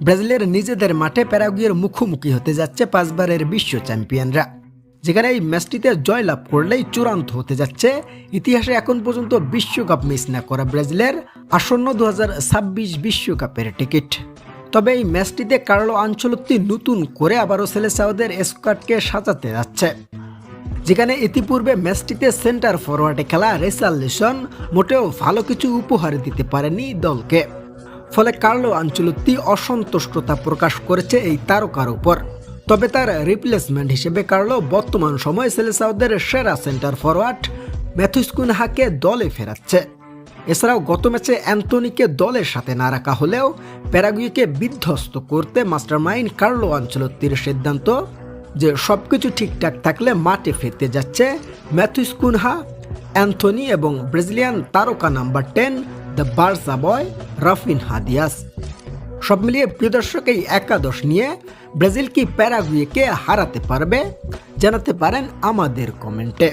ব্রাজিলের নিজেদের মাঠে প্যারাগুয়ের মুখোমুখি হতে যাচ্ছে পাঁচবারের বিশ্ব চ্যাম্পিয়নরা। যেখানে এই ম্যাচটিতে জয়লাভ করলেই চূড়ান্ত হতে যাচ্ছে ইতিহাসে এখন পর্যন্ত বিশ্বকাপ মিস না করা ব্রাজিলের আসন্ন দু বিশ্বকাপের টিকিট। তবে এই ম্যাচটিতে কার্লো আঞ্চলত্তি নতুন করে আবারও সেলেসাওদের স্কোয়াডকে সাজাতে যাচ্ছে। যেখানে ইতিপূর্বে ম্যাচটিতে সেন্টার ফরওয়ার্ডে খেলা রেসাল্লেশন মোটেও ভালো কিছু উপহার দিতে পারেনি দলকে। ফলে কার্লো আঞ্চলত্তি অসন্তুষ্টতা প্রকাশ করেছে এই তারকার উপর। তবে তার রিপ্লেসমেন্ট হিসেবে কার্লো বর্তমান সময়ে সেলেসাউদের সেরা সেন্টার ফরওয়ার্ড ম্যাথুস কুনহাকে দলে ফেরাচ্ছে। এছাড়াও গত ম্যাচে অ্যান্টনিকে দলের সাথে না রাখা হলেও প্যারাগুইকে বিধ্বস্ত করতে মাস্টারমাইন্ড কার্লো আঞ্চলত্তির সিদ্ধান্ত যে সব কিছু ঠিকঠাক থাকলে মাঠে ফিরতে যাচ্ছে ম্যাথুস কুনহা, অ্যান্থনি এবং ব্রাজিলিয়ান তারকা number ten the Barca boy, Rafin হাদিয়াস। সব মিলিয়ে প্রিয় দর্শক, এই একাদশ নিয়ে ব্রাজিল কি প্যারাগুয়েকে হারাতে পারবে জানাতে পারেন আমাদের কমেন্টে।